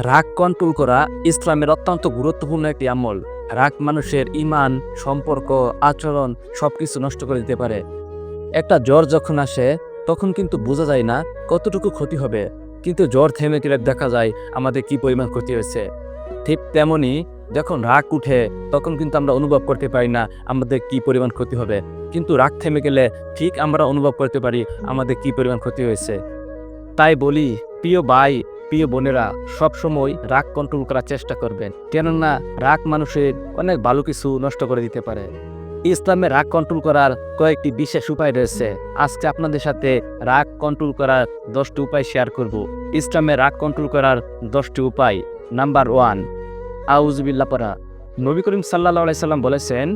রাগ কন্ট্রোল করা ইসলামের অত্যন্ত গুরুত্বপূর্ণ একটি আমল। রাগ মানুষের ইমান, সম্পর্ক, আচরণ সবকিছু নষ্ট করে দিতে পারে। একটা জ্বর যখন আসে, তখন কিন্তু বোঝা যায় না কতটুকু ক্ষতি হবে। কিন্তু জ্বর থেমে গেলে দেখা যায় আমাদের কি পরিমাণ ক্ষতি হয়েছে। ঠিক তেমনি যখন রাগ উঠে, তখন কিন্তু আমরা অনুভব করতে পারি না আমাদের কি পরিমাণ ক্ষতি হবে। কিন্তু রাগ থেমে গেলে ঠিক আমরা অনুভব করতে পারি আমাদের কি পরিমাণ ক্ষতি হয়েছে। তাই বলি, প্রিয় ভাই প্রিয় বোনেরা সবসময় রাগ কন্ট্রোল করার চেষ্টা করবেন। কেননা, রাগ মানুষের অনেক ভালো কিছু নষ্ট করে দিতে পারে। ইসলামে রাগ কন্ট্রোল করার কয়েকটি বিশেষ উপায় রয়েছে। আজকে আপনাদের সাথে রাগ কন্ট্রোল করার দশটি উপায় শেয়ার করব। ইসলামে রাগ কন্ট্রোল করার দশটি উপায়। নাম্বার ওয়ান আউজবিল্লা পড়া। নবী করিম সাল্লাহ সাল্লাম বলেছেন,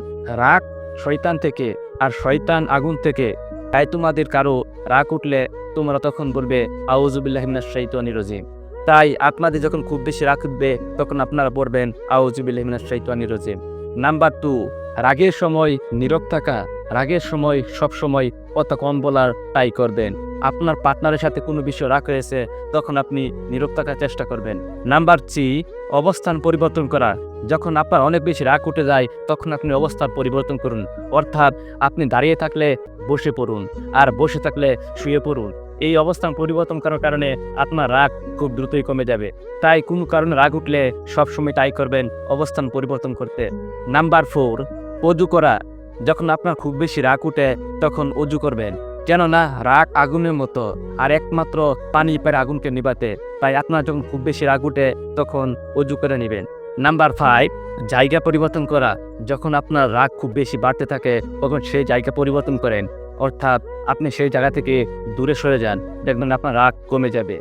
রাগ শয়তান থেকে আর শয়তান আগুন থেকে। তাই তোমাদের কারও রাগ উঠলে তোমরা তখন বলবে আউজুবিল্লাহিমিনাশ শাইতানির রাজিম। তাই আপনাদের যখন খুব বেশি রাগ উঠবে তখন আপনারা পড়বেন আউজুবিল্লাহিমিনাশ শাইতানির রাজিম। নাম্বার টু, রাগের সময় নীরব থাকা। রাগের সময়, সব সময় কথা কম বলার ট্রাই করবেন। আপনার পার্টনারের সাথে কোনো বিষয় রাগ হয়েছে, তখন আপনি নীরব থাকার চেষ্টা করবেন। নাম্বার থ্রি, অবস্থান পরিবর্তন করা। যখন আপনার অনেক বেশি রাগ উঠে যায়, তখন আপনি অবস্থান পরিবর্তন করুন। অর্থাৎ আপনি দাঁড়িয়ে থাকলে বসে পড়ুন, আর বসে থাকলে শুয়ে পড়ুন। এই অবস্থান পরিবর্তন করার কারণে আপনার রাগ খুব দ্রুতই কমে যাবে। তাই কোনো কারণে রাগ উঠলে সবসময় ট্রাই করবেন অবস্থান পরিবর্তন করতে। নাম্বার ফোর, অজু করা। যখন আপনার খুব বেশি রাগ উঠে, তখন অজু করবেন। কেননা, রাগ আগুনের মতো আর একমাত্র পানি পারে আগুনকে নিবাতে। তাই আপনার যখন খুব বেশি রাগ উঠে, তখন অজু করে নেবেন। নাম্বার ফাইভ, জায়গা পরিবর্তন করা। যখন আপনার রাগ খুব বেশি বাড়তে থাকে, তখন সেই জায়গা পরিবর্তন করেন। অর্থাৎ আপনি সেই জায়গা থেকে দূরে সরে যান। দেখবেন আপনার রাগ কমে যাবে।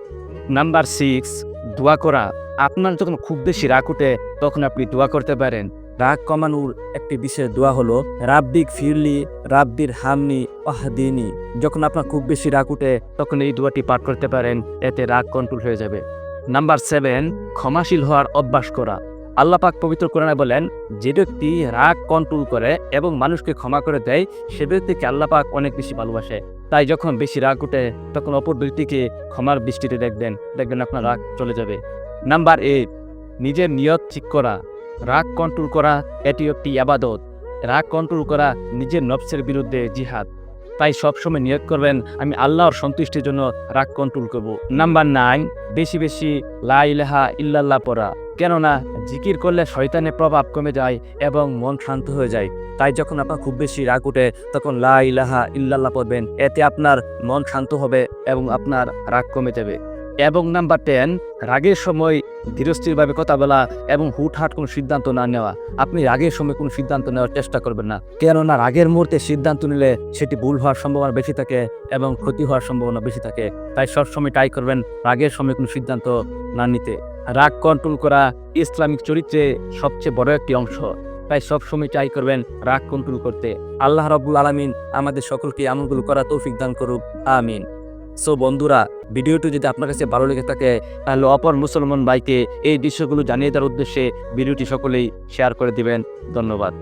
নাম্বার সিক্স দোয়া করা। আপনার যখন খুব বেশি রাগ উঠে, তখন আপনি দোয়া করতে পারেন। রাগ কমানোর একটি বিশেষ দোয়া হলো, রাব্বিক ফিরলি, রাব্বির হামনি, ওয়াহদিনি। যখন আপনার খুব বেশি রাগ উঠে, তখন এই দোয়াটি পাঠ করতে পারেন, এতে রাগ কন্ট্রোল হয়ে যাবে। নাম্বার সেভেন ক্ষমাশীল হওয়ার অভ্যাস করা। আল্লাহ পাক পবিত্র কোরআনে বলেন, যে ব্যক্তি রাগ কন্ট্রোল করে এবং মানুষকে ক্ষমা করে দেয়, সে ব্যক্তিকে আল্লাপাক অনেক বেশি ভালোবাসে। তাই যখন বেশি রাগ উঠে, তখন অপর ব্যক্তিকে ক্ষমার বৃষ্টিতে দেখবেন। দেখবেন আপনার রাগ চলে যাবে। নাম্বার এইট নিজের নিয়ত ঠিক করা। রাগ কন্ট্রোল করা এটি একটি আবাদত। রাগ কন্ট্রোল করা, নিজের নফসের বিরুদ্ধে জিহাদ। তাই সবসময় নিয়োগ করবেন। আমি আল্লাহর সন্তুষ্টির জন্য রাগ কন্ট্রোল করব। নাম্বার নাইন বেশি বেশি লা ইলাহা ইল্লাল্লাহ পড়া। কেননা জিকির করলে শয়তানের প্রভাব কমে যায় এবং মন শান্ত হয়ে যায়। তাই যখন আপনার খুব বেশি রাগ উঠে, তখন লা ইলাহা ইল্লাল্লাহ পড়বেন। এতে আপনার মন শান্ত হবে এবং আপনার রাগ কমে যাবে। এবং নাম্বার টেন, রাগের সময় ধীরস্থিরভাবে কথা বলা এবং হুটহাট কোনো সিদ্ধান্ত না নেওয়া। আপনি রাগের সময় কোনো সিদ্ধান্ত নেওয়ার চেষ্টা করবেন না। কেননা রাগের মুহূর্তে সিদ্ধান্ত নিলে সেটি ভুল হওয়ার সম্ভাবনা বেশি থাকে এবং ক্ষতি হওয়ার সম্ভাবনা বেশি থাকে। তাই সবসময় ট্রাই করবেন রাগের সময় কোনো সিদ্ধান্ত না নিতে। রাগ কন্ট্রোল করা ইসলামিক চরিত্রে সবচেয়ে বড় একটি অংশ। তাই সবসময় ট্রাই করবেন রাগ কন্ট্রোল করতে। আল্লাহ রব্বুল আলমিন আমাদের সকলকে আমলগুলো করা তৌফিক দান করুক। আমিন। সো বন্ধুরা, ভিডিওটি যদি আপনার কাছে ভালো লেগে থাকে, তাহলে অপর মুসলমান ভাইকে এই দৃশ্যগুলো জানিয়ে দেওয়ার উদ্দেশ্যে ভিডিওটি সকলেই শেয়ার করে দিবেন। ধন্যবাদ।